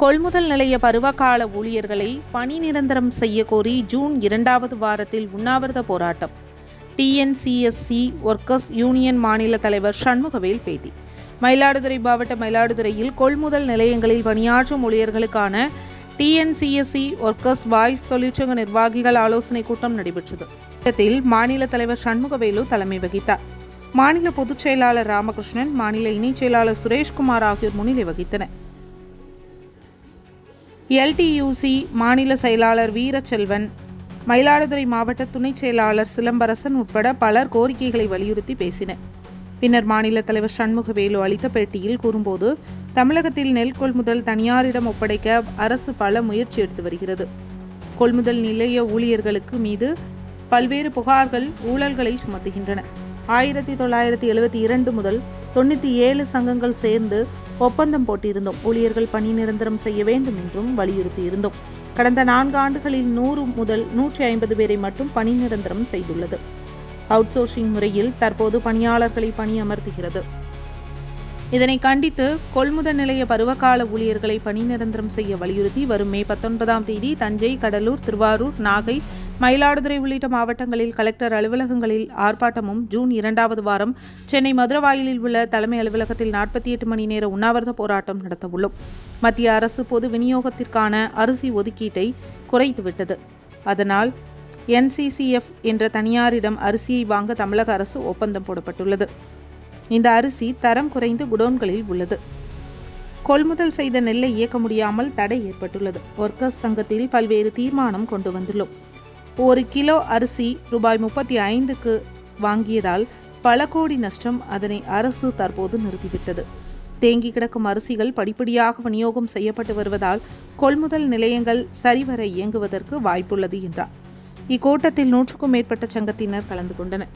கொள்முதல் நிலைய பருவகால ஊழியர்களை பணி நிரந்தரம் செய்ய கோரி ஜூன் இரண்டாவது வாரத்தில் உண்ணாவிரத போராட்டம். டிஎன்சிஎஸ்சி ஒர்க்கர்ஸ் யூனியன் மாநில தலைவர் சண்முகவேல் பேட்டி. மயிலாடுதுறை மாவட்ட மயிலாடுதுறையில் கொள்முதல் நிலையங்களில் பணியாற்றும் ஊழியர்களுக்கான டிஎன்சிஎஸ்சி ஒர்க்கர்ஸ் வாய்ஸ் தொழிற்சங்க நிர்வாகிகள் ஆலோசனைக் கூட்டம் நடைபெற்றது. கூட்டத்தில் மாநில தலைவர் சண்முகவேலு தலைமை வகித்தார். மாநில பொதுச் செயலாளர் ராமகிருஷ்ணன் மாநில இணைச் செயலாளர் சுரேஷ்குமார் ஆகியோர் முன்னிலை வகித்தனர். எல்டியூசி மாநில செயலாளர் வீரச்செல்வன் மயிலாடுதுறை மாவட்ட துணைச் செயலாளர் சிலம்பரசன் உட்பட பலர் கோரிக்கைகளை வலியுறுத்தி பேசினர். பின்னர் மாநில தலைவர் சண்முகவேலு அளித்த பேட்டியில் கூறும்போது தமிழகத்தில் நெல் கொள்முதல் தனியாரிடம் ஒப்படைக்க அரசு பல முயற்சி எடுத்து வருகிறது. கொள்முதல் நிலைய ஊழியர்களுக்கு மீது பல்வேறு புகார்கள் ஊழல்களை சுமத்துகின்றன. ஆயிரத்தி தொள்ளாயிரத்தி எழுபத்தி இரண்டு முதல் தொண்ணூற்றி ஏழு சங்கங்கள் சேர்ந்து ஒப்பந்தம் போட்டிருந்தோம். ஊழியர்கள் பணி நிரந்தரம் செய்ய வேண்டும் என்றும் வலியுறுத்தியிருந்தோம். கடந்த நான்கு ஆண்டுகளில் நூறு முதல் நூற்றி ஐம்பது பேரை மட்டும் பணி நிரந்தரம் செய்துள்ளது. அவுட்சோர்சிங் முறையில் தற்போது பணியாளர்களை பணியமர்த்துகிறது இதனை கண்டித்து கொள்முதல் நிலைய பருவகால ஊழியர்களை பணி நிரந்தரம் செய்ய வலியுறுத்தி வரும் மே பத்தொன்பதாம் தேதி தஞ்சை கடலூர் திருவாரூர் நாகை மயிலாடுதுறை உள்ளிட்ட மாவட்டங்களில் கலெக்டர் அலுவலகங்களில் ஆர்ப்பாட்டமும் ஜூன் இரண்டாவது வாரம் சென்னை மதுரவாயிலில் உள்ள தலைமை அலுவலகத்தில் நாற்பத்தி எட்டு மணி நேர உண்ணாவிரத போராட்டம் நடத்தவுள்ளோம். மத்திய அரசு பொது விநியோகத்திற்கான அரிசி ஒதுக்கீட்டை குறைத்துவிட்டது அதனால் என்சிசிஎஃப் என்ற தனியாரிடம் அரிசியை வாங்க தமிழக அரசு ஒப்பந்தம் போடப்பட்டுள்ளது. இந்த அரிசி தரம் குறைந்து குடோன்களில் உள்ளது. கொள்முதல் செய்த நெல்லை இயக்க முடியாமல் தடை ஏற்பட்டுள்ளது. ஒர்க்கர்ஸ் சங்கத்தில் பல்வேறு தீர்மானம் கொண்டு வந்துள்ளோம். ஒரு கிலோ அரிசி ரூபாய் முப்பத்தி ஐந்துக்கு வாங்கியதால் பல கோடி நஷ்டம் அதனை அரசு தற்போது நிறுத்திவிட்டது. தேங்கி கிடக்கும் அரிசிகள் படிப்படியாக விநியோகம் செய்யப்பட்டு வருவதால் கொள்முதல் நிலையங்கள் சரிவர இயங்குவதற்கு வாய்ப்புள்ளது என்றார். இக்கூட்டத்தில் நூற்றுக்கும் மேற்பட்ட சங்கத்தினர் கலந்து கொண்டனர்.